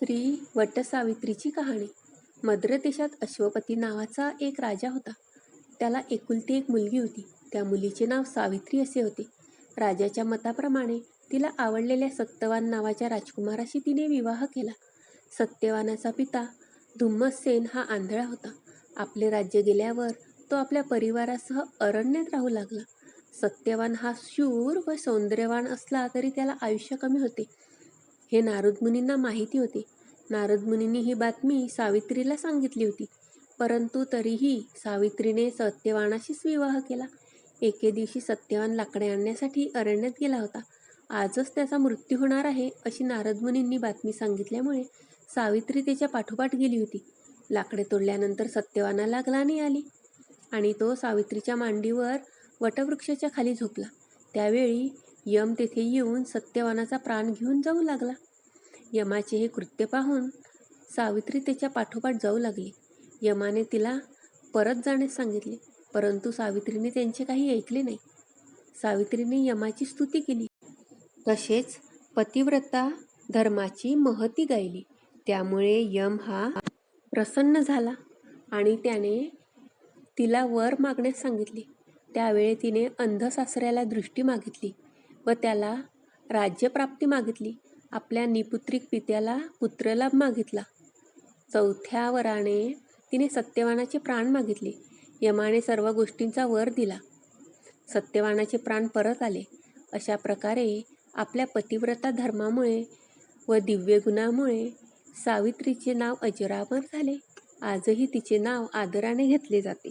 श्री वटसावित्रीची कहाणी. मद्र देशात अश्वपती नावाचा एक राजा होता. त्याला एकुलती एक मुलगी होती. त्या मुलीचे नाव सावित्री असे होते. राजाच्या मताप्रमाणे तिला आवडलेल्या सत्यवान नावाच्या राजकुमाराशी तिने विवाह केला. सत्यवानाचा पिता धुम्मसेन हा आंधळा होता. आपले राज्य गेल्यावर तो आपल्या परिवारासह अरण्यात राहू लागला. सत्यवान हा शूर व सौंदर्यवान असला तरी त्याला आयुष्य कमी होते. हे नारद मुनींना माहिती होते. नारद मुनींनी ही बातमी सावित्रीला सांगितली होती. परंतु तरीही सावित्रीने सत्यवानाशीच विवाह केला. एके दिवशी सत्यवान लाकडे आणण्यासाठी अरण्यात गेला होता. आजच त्याचा मृत्यू होणार आहे अशी नारद मुनींनी बातमी सांगितल्यामुळे सावित्री त्याच्या पाठोपाठ गेली होती. लाकडे तोडल्यानंतर सत्यवानाला ग्लानी आली. आणि तो सावित्रीच्या मांडीवर वटवृक्षाच्या खाली झोपला. त्यावेळी यम तेथे येऊन सत्यवानाचा प्राण घेऊन जाऊ लागला. यमाचे हे कृत्य पाहून सावित्री त्याच्या पाठोपाठ जाऊ लागली. यमाने तिला परत जाण्यास सांगितले परंतु सावित्रीने त्यांचे काही ऐकले नाही. सावित्रीने यमाची स्तुती केली. तसेच पतिव्रता धर्माची महती गायली. त्यामुळे यम हा प्रसन्न झाला आणि त्याने तिला वर मागण्यास सांगितले. त्यावेळी तिने अंधसासऱ्याला दृष्टी मागितली. व त्याला राज्यप्राप्ती मागितली. आपल्या निपुत्रिक पित्याला पुत्रलाभ मागितला. चौथ्या वराने तिने सत्यवानाचे प्राण मागितले. यमाने सर्व गोष्टींचा वर दिला. सत्यवानाचे प्राण परत आले. अशा प्रकारे आपल्या पतिव्रता धर्मामुळे व दिव्य गुणामुळे सावित्रीचे नाव अजरामर झाले. आजही तिचे नाव आदराने घेतले जाते.